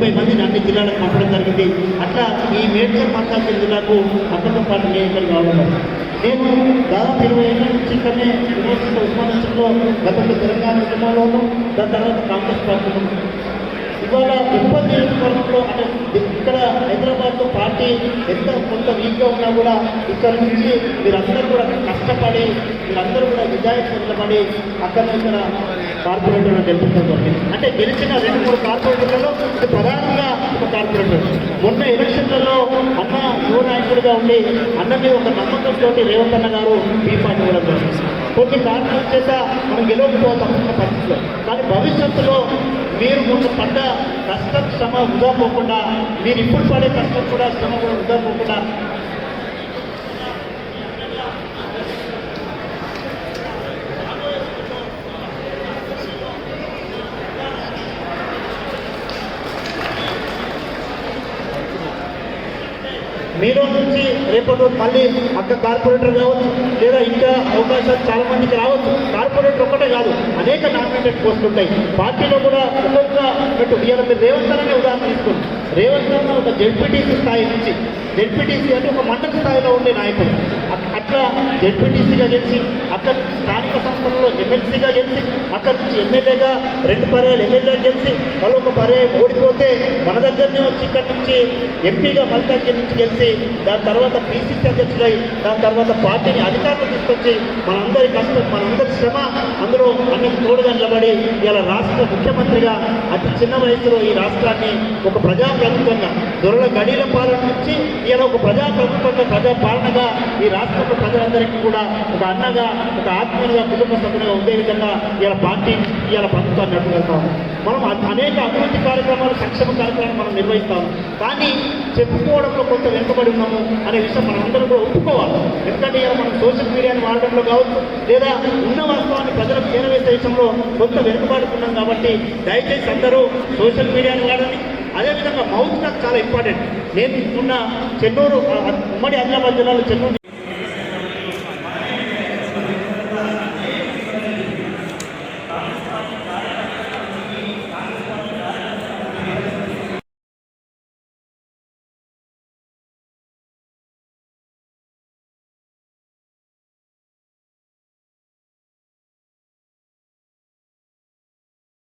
ఈ మేడ్చల్ మల్కాజ్గిరి జిల్లాకు అక్కడితో పాటు నేను కావడం నేను దాదాపు ఇరవై ఏళ్ళ నుంచి ఇక్కడనే యూనివర్సిటీ ఉస్మానియాలో గతంలో తెలంగాణ ఉద్యమంలోను దాని తర్వాత కాంగ్రెస్ పార్టీలో ఇవాళ ఉప్పల్ నియోజకవర్గంలో అంటే ఇక్కడ హైదరాబాద్లో పార్టీ ఎంత కొంత వీక్గా ఉన్నా కూడా ఇక్కడ నుంచి మీరందరూ కూడా కష్టపడి మీరందరూ కూడా విజాయితీ నిలబడి అక్కడ ఇక్కడ కార్పొరేటర్లు గెలిపించడం అంటే గెలిచిన రెండు మూడు కార్పొరేటర్ ఒక మొన్న ఎలక్షన్లలో అన్న యువ నాయకుడిగా ఉండి అన్న మీద ఒక నమ్మకంతో రేవంత్ అన్న గారు బీఫాన్ ఇవ్వడం జరిగింది. కొన్ని కారణాల చేత మనం గెలవకపోతాం పరిస్థితిలో. కానీ భవిష్యత్తులో మీరు కొంత పడ్డ కష్టం శ్రమ వృధా పోకుండా మీరు ఇప్పుడు పడే కష్టం కూడా శ్రమ కూడా వృధా పోకుండా మీలో నుంచి రేపటి రోజు మళ్ళీ అక్క కార్పొరేటర్ కావచ్చు లేదా ఇంకా అవకాశాలు చాలా మందికి రావచ్చు. కార్పొరేటర్ ఒక్కటే కాదు అనేక నామినేటెడ్ పోస్టులు ఉంటాయి. పార్టీలో కూడా ఒక్కొక్క పెట్టు ఇవాళ మీరు రేవంత్ అనే ఉదాహరణ తీసుకోండి. రేవంత్ అన్న ఒక జెడ్పీటీసీ స్థాయి నుంచి జెడ్పీటీసీ అంటే ఒక మండల స్థాయిలో ఉండే నాయకుడు. అక్కడ జెడ్పీటీసీగా గెలిచి అక్కడ స్థానిక సంస్థలలో ఎమ్మెల్సీగా గెలిచి అక్కడ నుంచి ఎమ్మెల్యేగా రెండు పర్యాలు ఎమ్మెల్యేగా గెలిచి మళ్ళీ ఒక పర్యాయం ఓడిపోతే మన దగ్గరనే వచ్చి ఇక్కడ నుంచి ఎంపీగా మల్కాజ్గిరి నుంచి గెలిచి దాని తర్వాత పీసీసీ అధ్యక్షుడై దాని తర్వాత పార్టీని అధికారులు తీసుకొచ్చి మనందరి కష్టం మనందరి శ్రమ అందులో అన్ని తోడుగా నిలబడి ఇలా రాష్ట్ర ముఖ్యమంత్రిగా అతి చిన్న వయసులో ఈ రాష్ట్రాన్ని ఒక ప్రజాప్రభుత్వంగా దొరల గడిల పాలన నుంచి ఇలా ఒక ప్రజా ప్రభుత్వంగా ప్రజా పాలనగా ఈ రాష్ట్ర ప్రజలందరికీ కూడా ఒక అన్నగా ఒక ఆత్మీయులుగా కుటుంబ సభ్యులుగా ఉండే విధంగా ఇలా పార్టీ ఇవాళ ప్రభుత్వాన్ని నడుపుకెళ్తాము మనం అనేక అభివృద్ధి కార్యక్రమాలు సంక్షేమ కార్యక్రమాలు మనం నిర్వహిస్తాము. కానీ చెప్పుకోవడంలో కొంత వెనుకబడి ఉన్నాము అనే విషయం మనం అందరూ కూడా ఒప్పుకోవాలి. ఎందుకంటే ఇలా మనం సోషల్ మీడియాని వాడడంలో కావచ్చు లేదా ఉన్న వాస్తవాన్ని ప్రజలకు చేరవేసే విషయంలో కొంత వెనుకబడుతున్నాం కాబట్టి దయచేసి అందరూ సోషల్ మీడియాని వాడండి. అదేవిధంగా మౌత్ నాకు చాలా ఇంపార్టెంట్. నేను ఉన్న చెన్నూరు ఉమ్మడి ఆదిలాబాద్ జిల్లాలో చెన్నూరు